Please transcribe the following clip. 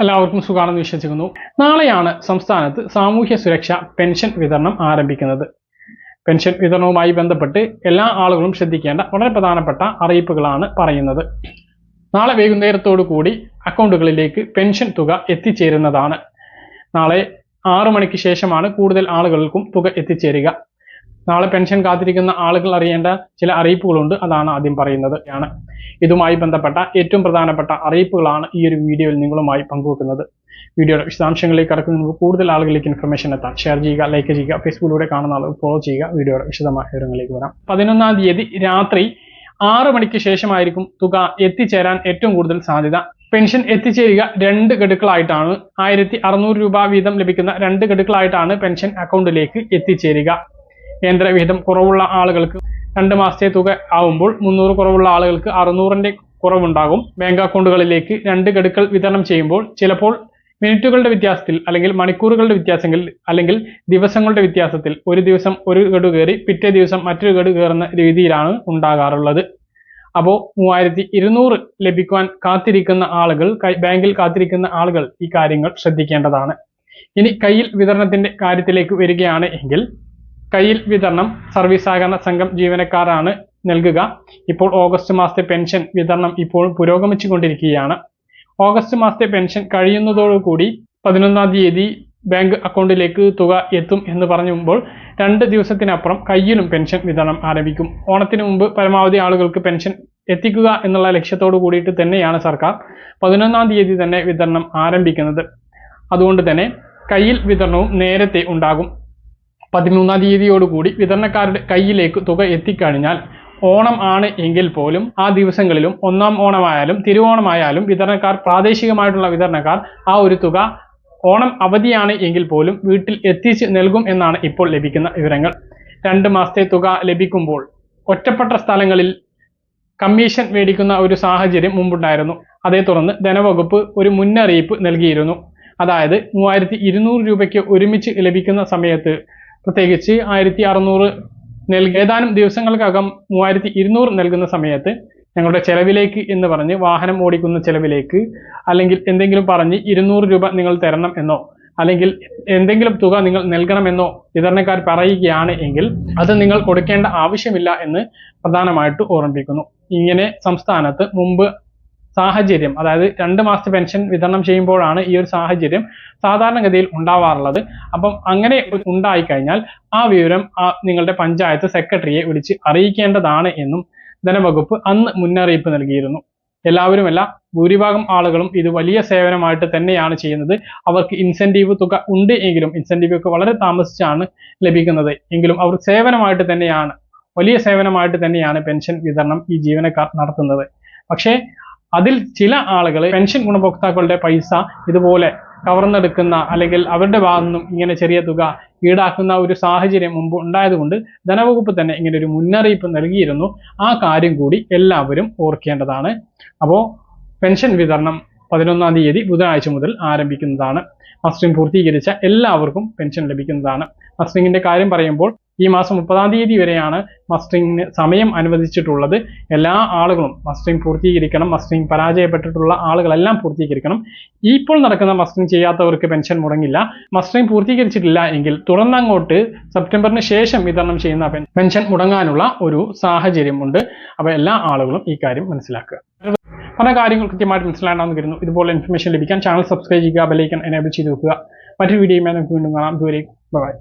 എല്ലാവർക്കും സുഖാണെന്ന് വിശ്വസിക്കുന്നു. നാളെയാണ് സംസ്ഥാനത്ത് സാമൂഹ്യ സുരക്ഷ പെൻഷൻ വിതരണം ആരംഭിക്കുന്നത്. പെൻഷൻ വിതരണവുമായി ബന്ധപ്പെട്ട് എല്ലാ ആളുകളും ശ്രദ്ധിക്കേണ്ട വളരെ പ്രധാനപ്പെട്ട അറിയിപ്പുകളാണ് പറയുന്നത്. നാളെ വൈകുന്നേരത്തോടു കൂടി അക്കൗണ്ടുകളിലേക്ക് പെൻഷൻ തുക എത്തിച്ചേരുന്നതാണ്. നാളെ ആറു മണിക്ക് ശേഷമാണ് കൂടുതൽ ആളുകൾക്കും തുക എത്തിച്ചേരുക. നാളെ പെൻഷൻ കാത്തിരിക്കുന്ന ആളുകൾ അറിയേണ്ട ചില അറിയിപ്പുകളുണ്ട് അതാണ് ആദ്യം പറയുന്നത് ആണ്. ഇതുമായി ബന്ധപ്പെട്ട ഏറ്റവും പ്രധാനപ്പെട്ട അറിയിപ്പുകളാണ് ഈ ഒരു വീഡിയോയിൽ നിങ്ങളുമായി പങ്കുവെക്കുന്നത്. വീഡിയോയുടെ വിശദാംശങ്ങളിലേക്ക് കടക്കുന്ന മുമ്പ് കൂടുതൽ ആളുകളിലേക്ക് ഇൻഫർമേഷൻ എത്താൻ ഷെയർ ചെയ്യുക ലൈക്ക് ചെയ്യുക ഫേസ്ബുക്കിലൂടെ കാണുന്ന ആളുകൾ ഫോളോ ചെയ്യുക. വീഡിയോയുടെ വിശദമായ വിവരങ്ങളിലേക്ക് വരാം. പതിനൊന്നാം തീയതി രാത്രി ആറ് മണിക്ക് ശേഷമായിരിക്കും തുക എത്തിച്ചേരാൻ ഏറ്റവും കൂടുതൽ സാധ്യത. പെൻഷൻ എത്തിച്ചേരുക രണ്ട് ഗഡുക്കളായിട്ടാണ്. ആയിരത്തി അറുന്നൂറ് രൂപ വീതം ലഭിക്കുന്ന രണ്ട് ഗഡുക്കളായിട്ടാണ് പെൻഷൻ അക്കൗണ്ടിലേക്ക് എത്തിച്ചേരുക. കേന്ദ്ര വിഹിതം കുറവുള്ള ആളുകൾക്ക് രണ്ട് മാസത്തെ തുക ആവുമ്പോൾ മുന്നൂറ് കുറവുള്ള ആളുകൾക്ക് അറുന്നൂറിന്റെ കുറവുണ്ടാകും. ബാങ്ക് അക്കൗണ്ടുകളിലേക്ക് രണ്ട് ഗഡുക്കൾ വിതരണം ചെയ്യുമ്പോൾ ചിലപ്പോൾ മിനിറ്റുകളുടെ വ്യത്യാസത്തിൽ അല്ലെങ്കിൽ മണിക്കൂറുകളുടെ വ്യത്യാസങ്ങൾ അല്ലെങ്കിൽ ദിവസങ്ങളുടെ വ്യത്യാസത്തിൽ ഒരു ദിവസം ഒരു ഗഡു കയറി പിറ്റേ ദിവസം മറ്റൊരു ഗഡു കയറുന്ന രീതിയിലാണ് ഉണ്ടാകാറുള്ളത്. അപ്പോൾ മൂവായിരത്തി ഇരുന്നൂറ് ലഭിക്കുവാൻ കാത്തിരിക്കുന്ന ആളുകൾ ബാങ്കിൽ കാത്തിരിക്കുന്ന ആളുകൾ ഈ കാര്യങ്ങൾ ശ്രദ്ധിക്കേണ്ടതാണ്. ഇനി കയ്യിൽ വിതരണത്തിന്റെ കാര്യത്തിലേക്ക് വരികയാണ് എങ്കിൽ കയ്യിൽ വിതരണം സർവീസ് സഹകരണ സംഘം ജീവനക്കാരാണ് നൽകുക. ഇപ്പോൾ ഓഗസ്റ്റ് മാസത്തെ പെൻഷൻ വിതരണം ഇപ്പോൾ പുരോഗമിച്ചുകൊണ്ടിരിക്കുകയാണ്. ഓഗസ്റ്റ് മാസത്തെ പെൻഷൻ കഴിയുന്നതോടുകൂടി പതിനൊന്നാം തീയതി ബാങ്ക് അക്കൗണ്ടിലേക്ക് തുക എത്തും എന്ന് പറഞ്ഞുമ്പോൾ രണ്ട് ദിവസത്തിനപ്പുറം കയ്യിലും പെൻഷൻ വിതരണം ആരംഭിക്കും. ഓണത്തിന് മുമ്പ് പരമാവധി ആളുകൾക്ക് പെൻഷൻ എത്തിക്കുക എന്നുള്ള ലക്ഷ്യത്തോടു കൂടിയിട്ട് തന്നെയാണ് സർക്കാർ പതിനൊന്നാം തീയതി തന്നെ വിതരണം ആരംഭിക്കുന്നത്. അതുകൊണ്ട് തന്നെ കയ്യിൽ വിതരണവും നേരത്തെ ഉണ്ടാകും. പതിമൂന്നാം തീയതിയോടുകൂടി വിതരണക്കാരുടെ കയ്യിലേക്ക് തുക എത്തിക്കഴിഞ്ഞാൽ ഓണം ആണ് എങ്കിൽ പോലും ആ ദിവസങ്ങളിലും ഒന്നാം ഓണമായാലും തിരുവോണമായാലും വിതരണക്കാർ പ്രാദേശികമായിട്ടുള്ള വിതരണക്കാർ ആ ഒരു തുക ഓണം അവധിയാണ് എങ്കിൽ പോലും വീട്ടിൽ എത്തിച്ച് നൽകും എന്നാണ് ഇപ്പോൾ ലഭിക്കുന്ന വിവരങ്ങൾ. രണ്ട് മാസത്തെ തുക ലഭിക്കുമ്പോൾ ഒറ്റപ്പെട്ട സ്ഥലങ്ങളിൽ കമ്മീഷൻ മേടിക്കുന്ന ഒരു സാഹചര്യം മുമ്പുണ്ടായിരുന്നു. അതേ തുടർന്ന് ധനവകുപ്പ് ഒരു മുന്നറിയിപ്പ് നൽകിയിരുന്നു. അതായത് മൂവായിരത്തി ഇരുന്നൂറ് രൂപയ്ക്ക് ഒരുമിച്ച് ലഭിക്കുന്ന സമയത്ത് പ്രത്യേകിച്ച് ആയിരത്തി അറുന്നൂറ് നൽകി ഏതാനും ദിവസങ്ങൾക്കകം മൂവായിരത്തി ഇരുന്നൂറ് നൽകുന്ന സമയത്ത് ഞങ്ങളുടെ ചെലവിലേക്ക് എന്ന് പറഞ്ഞ് വാഹനം ഓടിക്കുന്ന ചെലവിലേക്ക് അല്ലെങ്കിൽ എന്തെങ്കിലും പറഞ്ഞ് ഇരുന്നൂറ് രൂപ നിങ്ങൾ തരണം എന്നോ അല്ലെങ്കിൽ എന്തെങ്കിലും തുക നിങ്ങൾ നൽകണമെന്നോ വിതരണക്കാർ പറയുകയാണ് എങ്കിൽ അത് നിങ്ങൾ കൊടുക്കേണ്ട ആവശ്യമില്ല എന്ന് പ്രധാനമായിട്ട് ഓർമ്മിപ്പിക്കുന്നു. ഇങ്ങനെ സംസ്ഥാനത്ത് മുമ്പ് സാഹചര്യം അതായത് രണ്ട് മാസത്തെ പെൻഷൻ വിതരണം ചെയ്യുമ്പോഴാണ് ഈ ഒരു സാഹചര്യം സാധാരണഗതിയിൽ ഉണ്ടാവാറുള്ളത്. അപ്പം അങ്ങനെ ഉണ്ടായി കഴിഞ്ഞാൽ ആ വിവരം നിങ്ങളുടെ പഞ്ചായത്ത് സെക്രട്ടറിയെ വിളിച്ച് അറിയിക്കേണ്ടതാണ് എന്നും ധനവകുപ്പ് അന്ന് മുന്നറിയിപ്പ് നൽകിയിരുന്നു. എല്ലാവരുമല്ല ഭൂരിഭാഗം ആളുകളും ഇത് വലിയ സേവനമായിട്ട് തന്നെയാണ് ചെയ്യുന്നത്. അവർക്ക് ഇൻസെന്റീവ് തുക ഉണ്ട് എങ്കിലും ഇൻസെന്റീവ് ഒക്കെ വളരെ താമസിച്ചാണ് ലഭിക്കുന്നത്. എങ്കിലും അവർ സേവനമായിട്ട് തന്നെയാണ് വലിയ സേവനമായിട്ട് തന്നെയാണ് പെൻഷൻ വിതരണം ഈ ജീവനക്കാർ നടത്തുന്നത്. പക്ഷേ അതിൽ ചില ആളുകൾ പെൻഷൻ ഗുണഭോക്താക്കളുടെ പൈസ ഇതുപോലെ കവർന്നെടുക്കുന്ന അല്ലെങ്കിൽ അവരുടെ ഭാഗത്തു നിന്നും ഇങ്ങനെ ചെറിയ തുക ഈടാക്കുന്ന ഒരു സാഹചര്യം മുമ്പ് ഉണ്ടായതുകൊണ്ട് ധനവകുപ്പ് തന്നെ ഇങ്ങനെ ഒരു മുന്നറിയിപ്പ് നൽകിയിരുന്നു. ആ കാര്യം കൂടി എല്ലാവരും ഓർക്കേണ്ടതാണ്. അപ്പോൾ പെൻഷൻ വിതരണം പതിനൊന്നാം തീയതി ബുധനാഴ്ച മുതൽ ആരംഭിക്കുന്നതാണ്. മസ്റ്ററിംഗ് പൂർത്തീകരിച്ച എല്ലാവർക്കും പെൻഷൻ ലഭിക്കുന്നതാണ്. മസ്റ്ററിംഗിന്റെ കാര്യം പറയുമ്പോൾ ഈ മാസം മുപ്പതാം തീയതി വരെയാണ് മസ്റ്ററിംഗിന് സമയം അനുവദിച്ചിട്ടുള്ളത്. എല്ലാ ആളുകളും മസ്റ്ററിംഗ് പൂർത്തീകരിക്കണം മസ്റ്ററിംഗ് പരാജയപ്പെട്ടിട്ടുള്ള ആളുകളെല്ലാം പൂർത്തീകരിക്കണം. ഇപ്പോൾ നടക്കുന്ന മസ്റ്ററിംഗ് ചെയ്യാത്തവർക്ക് പെൻഷൻ മുടങ്ങില്ല. മസ്റ്ററിംഗ് പൂർത്തീകരിച്ചിട്ടില്ല എങ്കിൽ തുടർന്നങ്ങോട്ട് സെപ്റ്റംബറിന് ശേഷം വിതരണം ചെയ്യുന്ന പെൻഷൻ മുടങ്ങാനുള്ള ഒരു സാഹചര്യമുണ്ട്. അപ്പോൾ എല്ലാ ആളുകളും ഈ കാര്യം മനസ്സിലാക്കുക. പല കാര്യങ്ങൾ കൃത്യമായിട്ട് മനസ്സിലാണെന്ന് കരുതുന്നു. ഇതുപോലെ ഇൻഫർമേഷൻ ലഭിക്കാൻ ചാനൽ സബ്സ്ക്രൈബ് ചെയ്യുക ബെലൈക്കൻ എനേബിൾ ചെയ്ത് വെക്കുക. മറ്റൊരു വീഡിയോയുമായി നമുക്ക് വീണ്ടും കാണാം. ഇതുവരെ ബൈ